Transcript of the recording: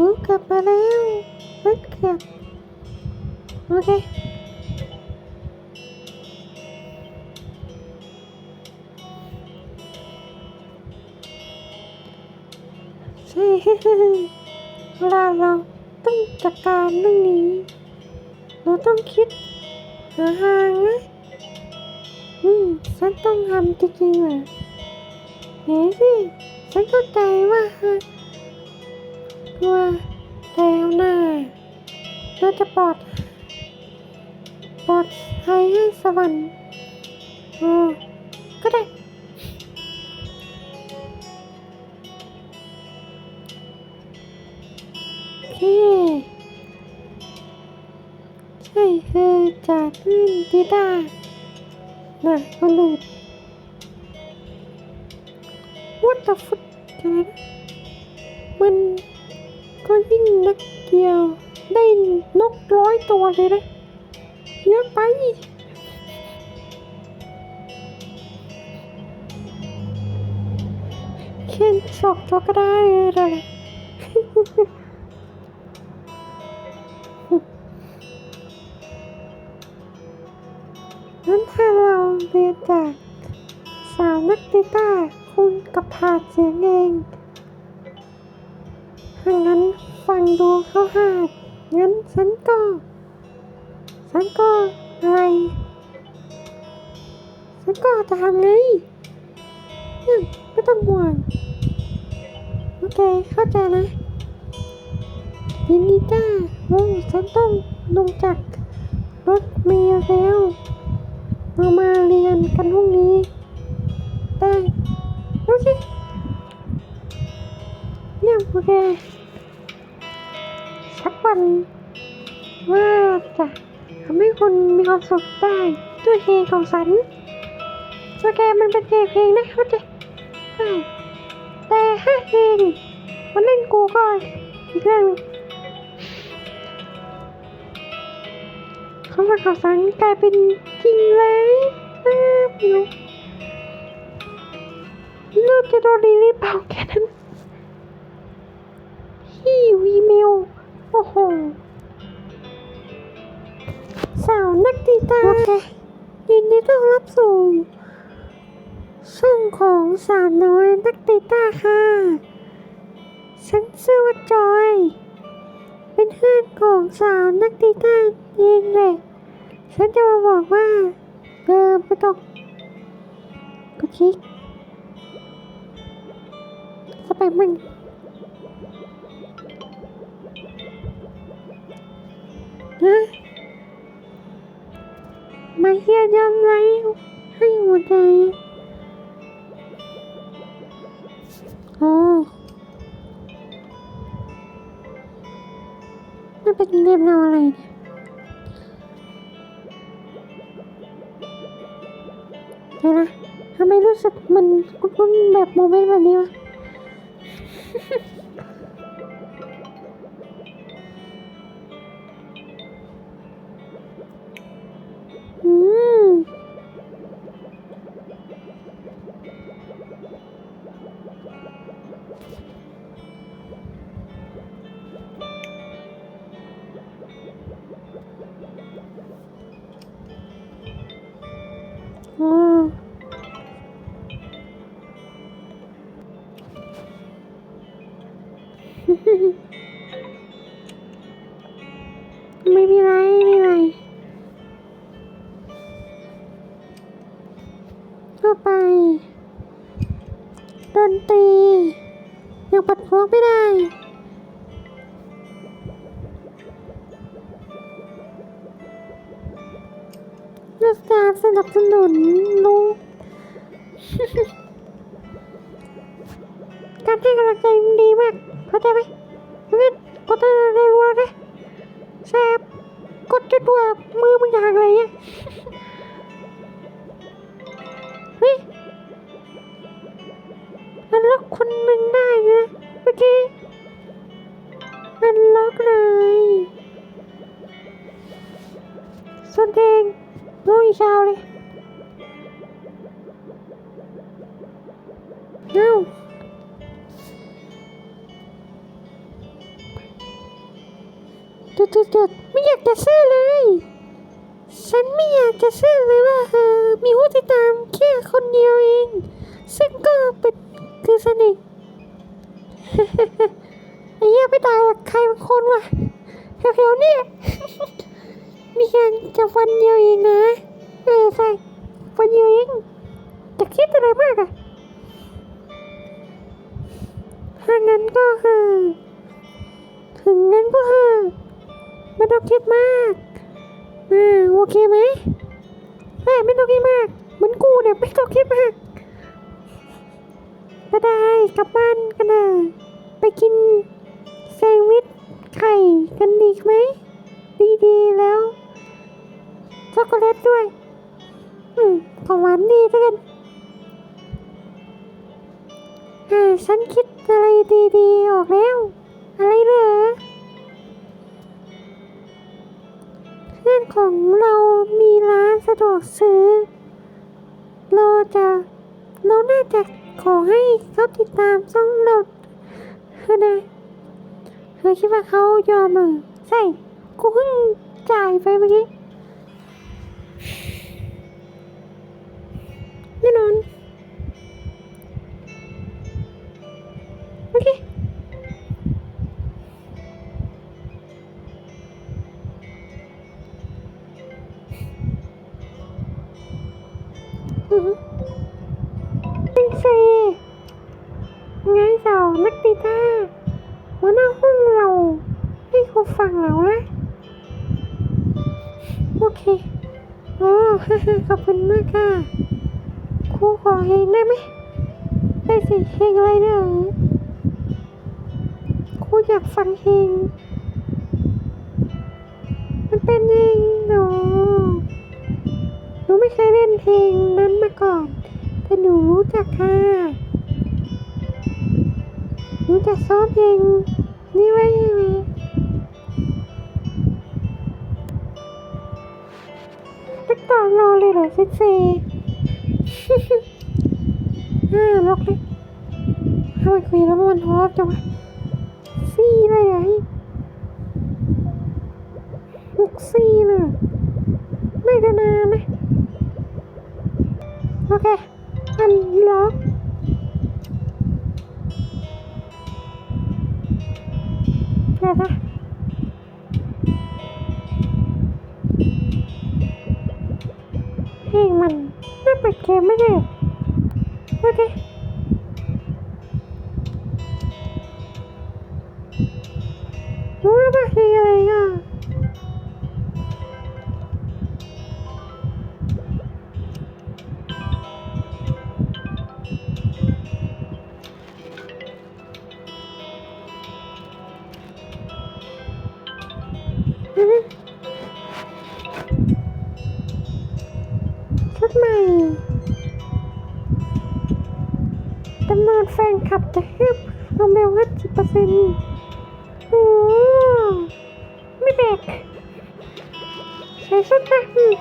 หูกลับมาแล้วรถเกือบโอเคใช่เวลาเราต้องจัดการเรื่องนี้ เราต้องคิดหาทางนะ อืม ฉันต้องทำจริงๆเหรอเฮ้ยสิฉันเข้าใจว่า ว่าแล้วหน้าเราจะปลอดปลอดภัยให้สวรรค์โอ้ก็ได้โอเคใช่คือจากเล่นกีตาร์นะคนอื่น What the fuck อะไรนะมัน ก็ยิ่งนักเกี่ยว ได้นกร้อยตัวเลยนะเยอะไปแค่สองตัวก็ได้เลยนั้นถ้าเราเรียนจากสาวนักกีตาร์คุณกับผาดเสียงเอง ถ้างั้นฟังดูเขาหาดงั้นฉันก็ ฉันก็อะไร ฉันก็จะทำไงเนี่ยไม่ต้องห่วง โอเค เข้าใจนะยินดีจ้าโอ้ฉันต้องลงจากรถเมล์แล้วเรามาเรียนกันพรุ่งนี้ ได้ โอเคเยี่ยมโอเค สักวันว่าจะทำให้คนมีความสุขได้ด้วยเพลงของฉันโอเคมันเป็นเพลงเพลงนะเข้าใจได้แต่ถ้าเพลงมันเล่นกูก็อีกเรื่องเขาว่าข่าวสารกลายเป็นจริงเลยอ้าวไม่รู้ลือกจะโดนดีหรือเปล่าแค่นั้นฮีวีเมล โอ้โหสาวนักกีตาร์ยินดีต้อนรับสู่ช่องของสาวน้อยนักกีตาร์ค่ะ ฉันชื่อว่าจอย เป็นเพื่อนของสาวนักกีตาร์เองแหละฉันจะมาบอกว่าเออไม่ต้องกดคลิกสไปมัน นะมาเฮียยำไรให้หัวใจโอ้มันเป็นเรียบเราอะไรเนี่ยเดี๋ยวนะทำไมรู้สึกมันคุ้นๆแบบโมเมนต์แบบนี้วะ ยังปัดพวกไม่ได้เลือกการสนับสนุนลุงการให้กำลังใจมันดีมาก เข้าใจไหมงั้นกดตัวเร็วๆนะแซบกดจนตัวมือมึงอย่างไรอะเฮ้ยมันล็อกคนหนึ่งได้นะ มื่อกี้มันล็อกเลยส่วนเองรู้อีเช้าเลยเอ้าจุดจุดจุดไม่อยากจะซื้อเลย ฉันไม่อยากจะซื้อเลยว่าเออมีผู้ติดตามแค่คนเดียวเอง ซึ่งก็เป็นคือสนิท ไอ้เหี้ยไปตายกับใครบางคนวะแถวๆเนี่ยมีแค่จะฟันเดียวเองนะเออใช่ฟันเดียวเองจะคิดอะไรมากอะถ้างั้นก็คือถึงงั้นก็คือไม่ต้องคิดมากอ่าโอเคไหมใช่ไม่ต้องคิดมาก เหมือนกูเนี่ยไม่ต้องคิดมาก ก็ได้กลับบ้านกันเถอะไปกินแซนด์วิชไข่กันดีไหมดีๆแล้วช็อกโกแลตด้วย อืมของหวานดีด้วยกันอ่าฉันคิดอะไรดีๆออกแล้ว อะไรเหรอเพื่อนของเรามีร้านสะดวกซื้อ เราจะเราน่าจะ ขอให้เขาติดตามช่องเราเธอนะเธอคิดว่าเขายอมเหรอใช่กูเพิ่งจ่ายไปเมื่อกี้แน่นอนโอเคอือ ฟังแล้วนะโอเคโอ้ขอบคุณมากค่ะครูขอเพลงได้ไหมได้สิเพลงอะไรเนี่ยครูอยากฟังเพลงมันเป็นเพลงหนูหนูไม่เคยเล่นเพลงนั้นมาก่อนแต่หนูรู้จักค่ะหนูจะซ้อมเพลงนี้ไว้ยังไง ไม่ต้อรอเลยเหรอเซนเซห้าล็อกเลยทำไมคุยแล้วมันฮอปจังวะซี่เลยเหรอหกซี่เลยไม่ได้นานนะโอเค อันล็อกเดี๋ยวนะ เปิดเกมไม่ได้โอเครู้แล้วป่ะเพลงอะไรอะอือ ฮึชุดใหม่ จำนวนแฟนคลับจะฮึบลงเร็วห้าสิบเปอร์เซ็นต์โอ้ไม่แบกใช้ชุดนะอืม